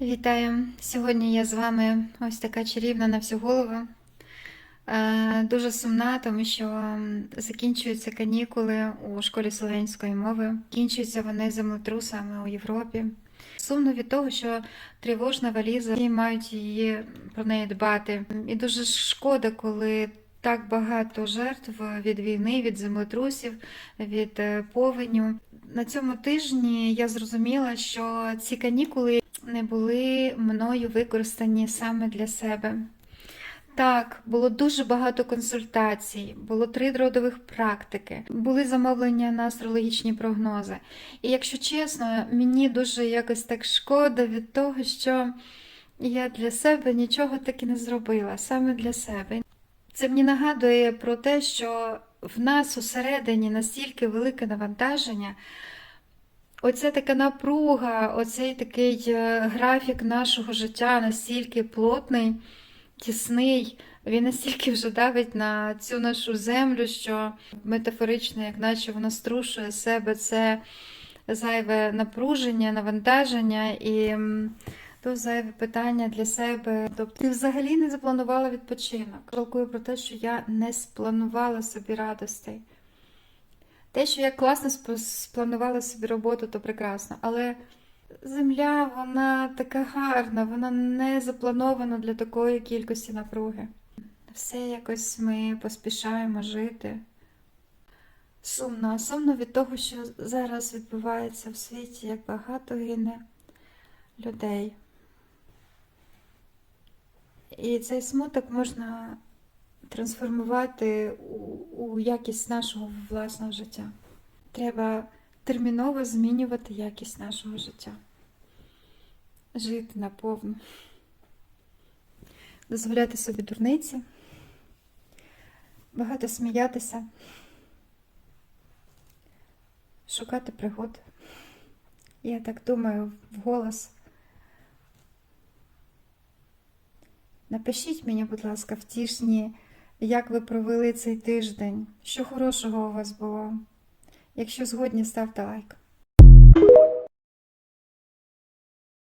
Вітаю! Сьогодні я з вами ось така чарівна на всю голову. Е, Дуже сумна, тому що закінчуються канікули у школі словенської мови. Кінчуються вони землетрусами у Європі. Сумно від того, що тривожна валіза, всі мають її про неї дбати. І дуже шкода, коли так багато жертв від війни, від землетрусів, від е, повеню. На цьому тижні я зрозуміла, що ці канікули не були мною використані саме для себе. Так, було дуже багато консультацій, було три родових практики, були замовлення на астрологічні прогнози. І якщо чесно, мені дуже якось так шкода від того, що я для себе нічого таки не зробила, саме для себе. Це мені нагадує про те, що в нас усередині настільки велике навантаження, Оця така напруга, оцей такий е, графік нашого життя настільки плотний, тісний, він настільки вже давить на цю нашу землю, що метафорично, як наче вона струшує себе це зайве напруження, навантаження і то зайве питання для себе. Тобто ти взагалі не запланувала відпочинок. Жалкую про те, що я не спланувала собі радостей. Те, що я класно спланувала собі роботу, то прекрасно. Але земля, вона така гарна, вона не запланована для такої кількості напруги. Все якось ми поспішаємо жити. Сумно, сумно від того, що зараз відбувається в світі, як багато гине людей. І цей смуток можна трансформувати у, у якість нашого власного життя. Треба терміново змінювати якість нашого життя. Жити наповну. Дозволяти собі дурниці, багато сміятися, шукати пригод. Я так думаю вголос. Напишіть мені, будь ласка, втішні, як ви провели цей тиждень, що хорошого у вас було. Якщо згодні, ставте лайк.